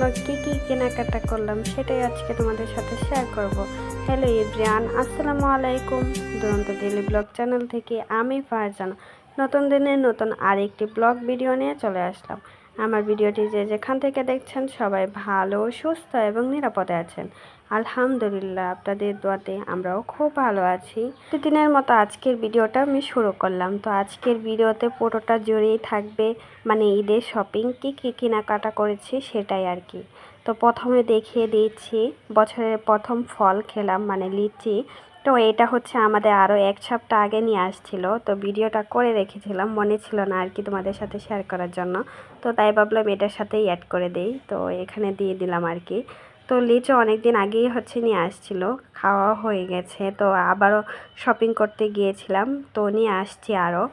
জন্য কি কি কেনাকাটা করলাম সেটাই আজকে তোমাদের সাথে শেয়ার করব। হ্যালো ইব্রিয়ান আসসালামু আলাইকুম। দুরন্ত ডেলি ব্লগ চ্যানেল থেকে আমি ফারজানা। নতুন দিনে নতুন আরেকটি ব্লগ ভিডিও নিয়ে চলে আসলাম। আমার ভিডিওটি যে যেখান থেকে দেখছেন সবাই ভালো, সুস্থ এবং নিরাপদে আছেন। আলহামদুলিল্লাহ, আপনাদের দোয়াতে আমরাও খুব ভালো আছি। প্রতিদিনের মতো আজকের ভিডিওটা আমি শুরু করলাম। তো আজকের ভিডিওতে পুরোটা জুড়েই থাকবে মানে ঈদের শপিং, কী কী কেনাকাটা করেছি সেটাই আর কি। তো প্রথমে দেখিয়ে দিচ্ছি, বছরের প্রথম ফল খেলাম মানে লিচি। তো এটা হচ্ছে আমাদের আরও এক সপ্তাহ আগে নিয়ে আসছিল। তো ভিডিওটা করে রেখেছিলাম, মনে ছিল না আর কি তোমাদের সাথে শেয়ার করার জন্য। তো তাই ভাবলাম এটার সাথেই অ্যাড করে দেই। তো এখানে দিয়ে দিলাম আর কি। তো লিচু অনেক দিন আগেই হচ্ছে নিয়ে আসছিল, খাওয়া হয়ে গেছে। তো আবারও শপিং করতে গিয়েছিলাম, তো নিয়ে আসছি আরও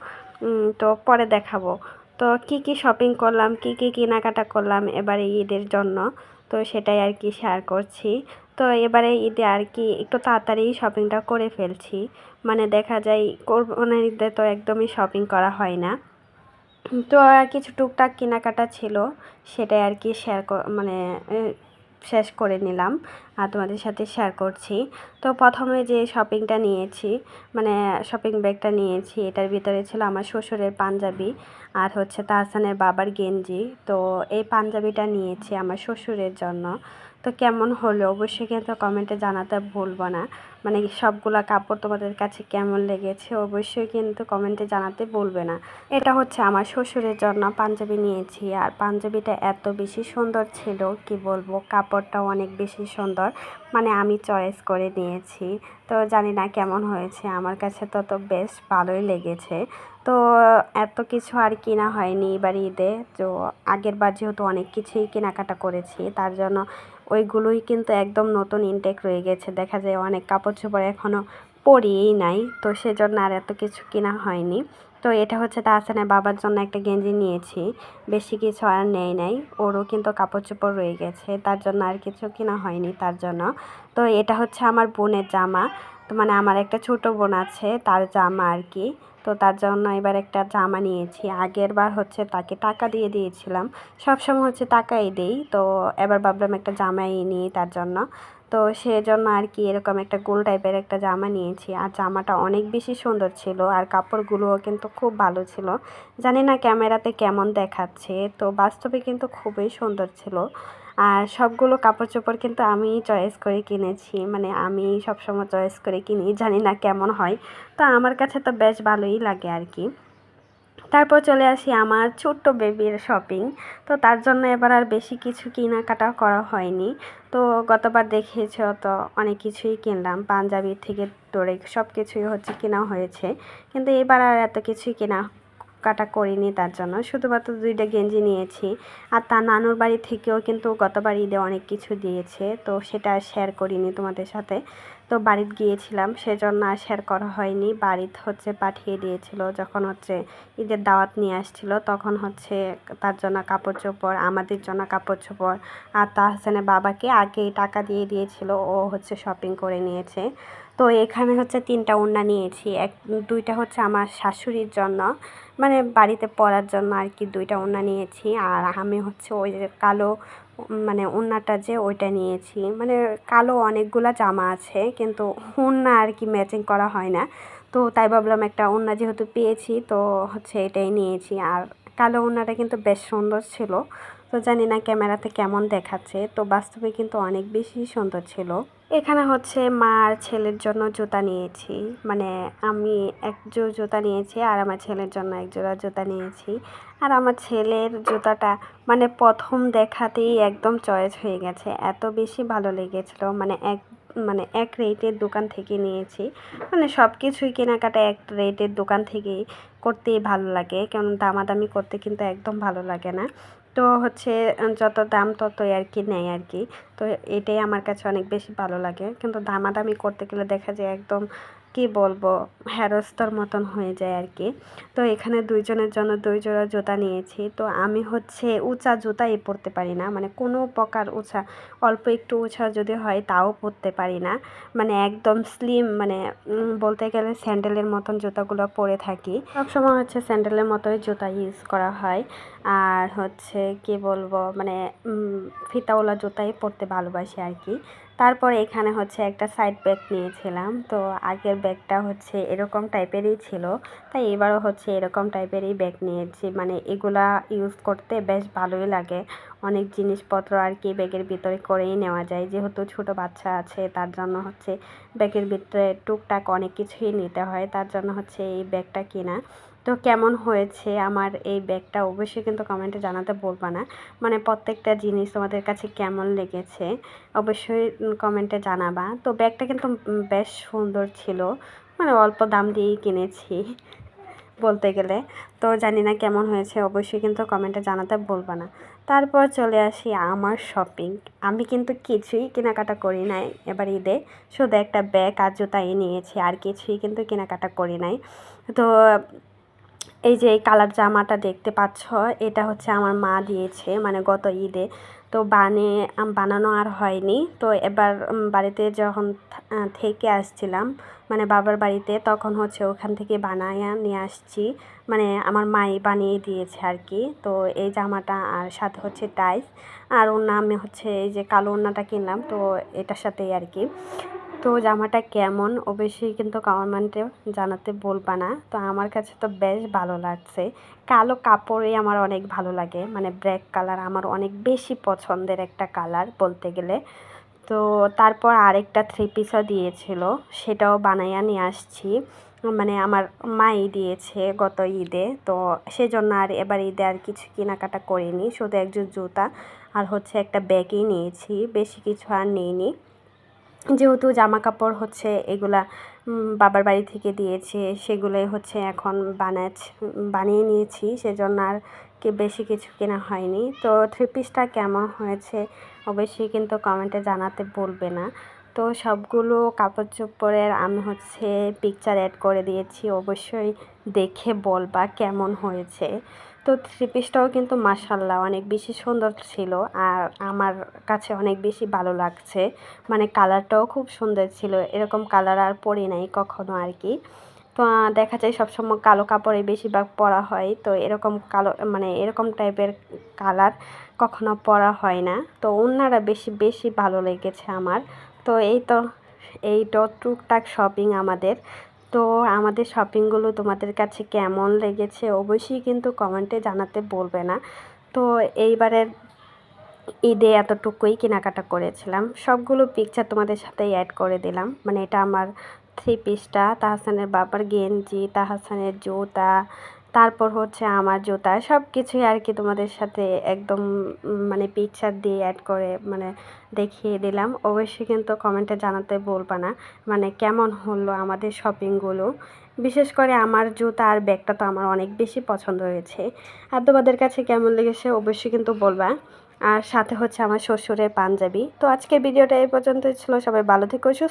তো পরে দেখাবো। তো কি কি শপিং করলাম, কি কি কেনাকাটা করলাম এবারে ঈদের জন্য, তো সেটাই আর কি শেয়ার করছি। তো এবারে ঈদে আর কি একটু তাড়াতাড়ি শপিংটা করে ফেলছি। মানে দেখা যায় কোরবানির ঈদে তো একদমই শপিং করা হয় না। তো কিছু টুকটাক কেনাকাটা ছিল, সেটাই আর কি শেয়ার মানে শেষ করে নিলাম আর তোমাদের সাথে শেয়ার করছি। তো প্রথমে যে শপিংটা নিয়েছি মানে শপিং ব্যাগটা নিয়েছি, এটার ভিতরে ছিল আমার শ্বশুরের পাঞ্জাবি আর হচ্ছে তাহসানের বাবার গেঞ্জি। তো এই পাঞ্জাবিটা নিয়েছি আমার শ্বশুরের জন্য। তো কেমন হলো? অবশ্যই কিন্তু কমেন্টে জানাতে ভুলবো না। মানে সবগুলা কাপড় তোমাদের কাছে কেমন লেগেছে? অবশ্যই কিন্তু কমেন্টে জানাতে বলবে না। এটা হচ্ছে আমার শ্বশুরের জন্য পাঞ্জাবি নিয়েছি। আর পাঞ্জাবিটা এত বেশি সুন্দর ছিল, কি বলব? কাপড়টাও অনেক বেশি সুন্দর। মানে আমি চয়েস করে নিয়েছি। তো জানি না কেমন হয়েছে। আমার কাছে তো তো বেশ ভালোই লেগেছে। তো এত কিছু আর কেনা হয়নি এবার ঈদে। তো আগের বার যেহেতু অনেক কিছুই কেনাকাটা করেছি, তার জন্য ওইগুলোই কিন্তু একদম নতুন ইনটেক রয়ে গেছে। দেখা যায় অনেক কাপড় চোপড় এখনও পরিয়েই নাই, তো সেজন্য আর এত কিছু কেনা হয়নি। তো এটা হচ্ছে তাহসানের বাবার জন্য একটা গেঞ্জি নিয়েছি, বেশি কিছু আর নেই নাই, ওরও কিন্তু কাপড় চোপড় রয়ে গেছে, তার জন্য আর কিছু কেনা হয়নি তার জন্য। তো এটা হচ্ছে আমার বোনের জামা, তো মানে আমার একটা ছোট বোন আছে, তার জামা আর কি। তো তার জন্য এবার একটা জামা নিয়েছি। আগের বার হচ্ছে তাকে টাকা দিয়ে দিয়েছিলাম। সবসময় হচ্ছে টাকাই দিই। তো এবার ভাবলাম একটা জামাই নিই তার জন্য। তো সেজন্য আর কি এরকম একটা গোল টাইপের একটা জামা নিয়েছি। আর জামাটা অনেক বেশি সুন্দর ছিল। আর কাপড়গুলোও কিন্তু খুব ভালো ছিল। জানি না ক্যামেরাতে কেমন দেখাচ্ছে। তো বাস্তবে কিন্তু খুবই সুন্দর ছিল। আর সবগুলো কাপড় চোপড় কিন্তু আমি চয়েস করে কিনেছি। মানে আমি সবসময় চয়েস করে কিনি, জানি না কেমন হয়। তো আমার কাছে তো বেশ ভালোই লাগে আর কি। তারপর চলে আসি আমার ছোট্ট বেবির শপিং তো তার জন্য এবার আর বেশি কিছু কেনাকাটা করা হয়নি। তো গতবার দেখিয়েছ তো অনেক কিছুই কিনলাম। পাঞ্জাবি থেকে তোরে সব কিছুই হচ্ছে কেনা হয়েছে। কিন্তু এবার আর এত কিছুই কেনা কাটা করিনি তার জন্য। শুধুমাত্র দুইটা গেঞ্জি নিয়েছি। আর তার নানুর বাড়ি থেকেও কিন্তু গতবার ঈদে অনেক কিছু দিয়েছে। তো সেটা শেয়ার করিনি তোমাদের সাথে। তো বাড়িতে গিয়েছিলাম, সেজন্য আর শেয়ার করা হয়নি। বাড়িতে হচ্ছে পাঠিয়ে দিয়েছিল, যখন হচ্ছে ঈদের দাওয়াত নিয়ে আসছিল, তখন হচ্ছে তার জন্য কাপড় চোপড়, আমাদের জন্য কাপড় চোপড়। আর তাহসানের বাবাকে আগেই টাকা দিয়ে দিয়েছিল, ও হচ্ছে শপিং করে নিয়েছে। তো এখানে হচ্ছে তিনটা ওড়না নিয়েছি, এক, দুইটা হচ্ছে আমার শাশুড়ির জন্য মানে বাড়িতে পরার জন্য আর কি দুইটা ওড়না নিয়েছি। আর আমি হচ্ছে ওই যে কালো মানে ওড়নাটা যে ওইটা নিয়েছি। মানে কালো অনেকগুলো জামা আছে, কিন্তু ওড়না আর কি ম্যাচিং করা হয় না। তো তাই ভাবলাম একটা ওড়না যেহেতু পেয়েছি, তো হচ্ছে এটাই নিয়েছি। আর কালো ওড়নাটা কিন্তু বেশ সুন্দর ছিল। তো জানি না ক্যামেরাতে কেমন দেখাচ্ছে, তো বাস্তবে কিন্তু অনেক বেশি সুন্দর ছিল। এখানে হচ্ছে মা আর ছেলের জন্য জুতা নিয়েছি মানে আমি এক জোড় জুতা নিয়েছি আর আমার ছেলের জন্য এক জোড়া জুতা নিয়েছি। আর আমার ছেলের জুতাটা মানে প্রথম দেখাতেই একদম চয়েস হয়ে গেছে, এত বেশি ভালো লেগেছিল মানে এক মানে এক রেটের দোকান থেকে নিয়েছি। মানে সব কিছুই কেনাকাটা এক রেটের দোকান থেকেই করতেই ভালো লাগে, কেমন দামাদামি করতে কিন্তু একদম ভালো লাগে না। তো হচ্ছে যত দাম ততই আর কি নেয় আর কি। তো এটাই আমার কাছে অনেক বেশি ভালো লাগে। কিন্তু দামাদামি করতে গেলে দেখা যায় একদম, কি বলব হেরস্তর মতন হয়ে যায় আর কি তো এখানে দুইজনের জন্য দুই জোড়া জুতা নিয়েছি। তো আমি হচ্ছে উঁচা জুতাই পরতে পারি না। মানে কোনো প্রকার উঁচা, অল্প একটু উঁচা যদি হয় তাও পরতে পারি না। মানে একদম স্লিম মানে বলতে গেলে স্যান্ডেলের মতন জুতাগুলো পরে থাকি। সবসময় হচ্ছে স্যান্ডেলের মতোই জুতা ইউজ করা হয়। আর হচ্ছে, কি বলব মানে ফিতাওয়ালা জুতাই পরতে ভালোবাসি আর কি তারপরে এখানে হচ্ছে একটা সাইড ব্যাগ নিয়েছিলাম। তো আগের ব্যাগটা হচ্ছে এরকম টাইপেরই ছিল। তাই এবারও হচ্ছে এরকম টাইপেরই ব্যাগ নিয়েছি। মানে এগুলা ইউজ করতে বেশ ভালোই লাগে। অনেক জিনিসপত্র আর কি ব্যাগের ভিতরে করেই নেওয়া যায়। যেহেতু ছোট বাচ্চা আছে, তার জন্য হচ্ছে ব্যাগের ভিতরে টুকটাক অনেক কিছুই নিতে হয়। তার জন্য হচ্ছে এই ব্যাগটা কেনা। তো কেমন হয়েছে আমার এই ব্যাগটা অবশ্যই কিন্তু কমেন্টে জানাতে বলবা না। মানে প্রত্যেকটা জিনিস তোমাদের কাছে কেমন লেগেছে অবশ্যই কমেন্টে জানাবা। তো ব্যাগটা কিন্তু বেশ সুন্দর ছিল মানে অল্প দাম দিয়েই কিনেছি বলতে গেলে। তো জানি না কেমন হয়েছে, অবশ্যই কিন্তু কমেন্টে জানাতে বলবা না। তারপর চলে আসি আমার শপিং। আমি কিন্তু কিছুই কেনাকাটা করি নাই এবার ঈদে। শুধু একটা ব্যাগ আর জুতাই নিয়েছি আর কিছুই কিন্তু কেনাকাটা করি নাই। তো এই যে এই কালার জামাটা দেখতে পাচ্ছ, এটা হচ্ছে আমার মা দিয়েছে মানে গত ঈদে। তো বানে বানানো আর হয়নি। তো এবার বাড়িতে যখন থেকে আসছিলাম মানে বাবার বাড়িতে, তখন হচ্ছে ওখান থেকে বানায়া নিয়ে আসছি। মানে আমার মাই বানিয়ে দিয়েছে আর কি তো এই জামাটা আর সাথে হচ্ছে টাইস আর ওর নামে হচ্ছে এই যে কালো ওড়নাটা কিনলাম, তো এটার সাথেই আর কি তো জামাটা কেমন? অবশ্যই কিন্তু কমেন্টে জানাতে বলবা না। তো আমার কাছে তো বেশ ভালো লাগছে। কালো কাপড়ই আমার অনেক ভালো লাগে। মানে ব্ল্যাক কালার আমার অনেক বেশি পছন্দের একটা কালার বলতে গেলে। তো তারপর আরেকটা থ্রি পিসও দিয়েছিল। সেটাও বানাইয়া নিয়ে আসছি। মানে আমার মাই দিয়েছে গত ঈদে। তো সেজন্য আর এবার ঈদে আর কিছু কেনাকাটা করিনি। শুধু একজন জুতা আর হচ্ছে একটা ব্যাগই নিয়েছি। বেশি কিছু আর নিইনি। যেহেতু জামা কাপড় হচ্ছে এগুলা বাবার বাড়ি থেকে দিয়েছে, সেগুলোই হচ্ছে এখন বানাচ, বানিয়ে নিয়েছি, সেজন্য আর কি বেশি কিছু কেনা হয়নি। তো থ্রি পিসটা কেমন হয়েছে অবশ্যই কিন্তু কমেন্টে জানাতে বলবে না। তো সবগুলো কাপড় চোপড়ের আমি হচ্ছে পিকচার অ্যাড করে দিয়েছি, অবশ্যই দেখে বলবা কেমন হয়েছে। তো থ্রি পিসটাও কিন্তু মাসাল্লাহ অনেক বেশি সুন্দর ছিল আর আমার কাছে অনেক বেশি ভালো লাগছে। মানে কালারটাও খুব সুন্দর ছিল, এরকম কালার আর পরি নাই কখনো আর কি। তো দেখা যায় সবসময় কালো কাপড়ে বেশিরভাগ পরা হয়, তো এরকম কালো মানে এরকম টাইপের কালার কখনো পরা হয় না। তো অন্যরা বেশি বেশি ভালো লেগেছে আমার। তো এই তো এই তো টুকটাক শপিং আমাদের। তো আমাদের শপিংগুলো তোমাদের কাছে কেমন লেগেছে? অবশ্যই কিন্তু কমেন্টে জানাতে বলবে না। তো এইবারের ঈদে এতটুকুই কেনাকাটা করেছিলাম। সবগুলো পিকচার তোমাদের সাথে অ্যাড করে দিলাম। মানে এটা আমার থ্রি পিসটা তাহসানের বাবার গেঞ্জি, তাহসানের জুতা তারপর হচ্ছে আমার জুতা সব কিছুই আর কি তোমাদের সাথে একদম মানে পিকচার দিয়ে অ্যাড করে মানে দেখিয়ে দিলাম। অবশ্যই কিন্তু কমেন্টে জানাতে বলবা না মানে কেমন হলো আমাদের শপিংগুলো বিশেষ করে আমার জুতা আর ব্যাগটা তো আমার অনেক বেশি পছন্দ হয়েছে। আর তোমাদের কাছে কেমন লেগেছে অবশ্যই কিন্তু বলবা। আর সাথে হচ্ছে আমার শ্বশুরের পাঞ্জাবি। তো আজকের ভিডিওটা এই পর্যন্তই ছিল। সবাই ভালো থেকো, সুস্থ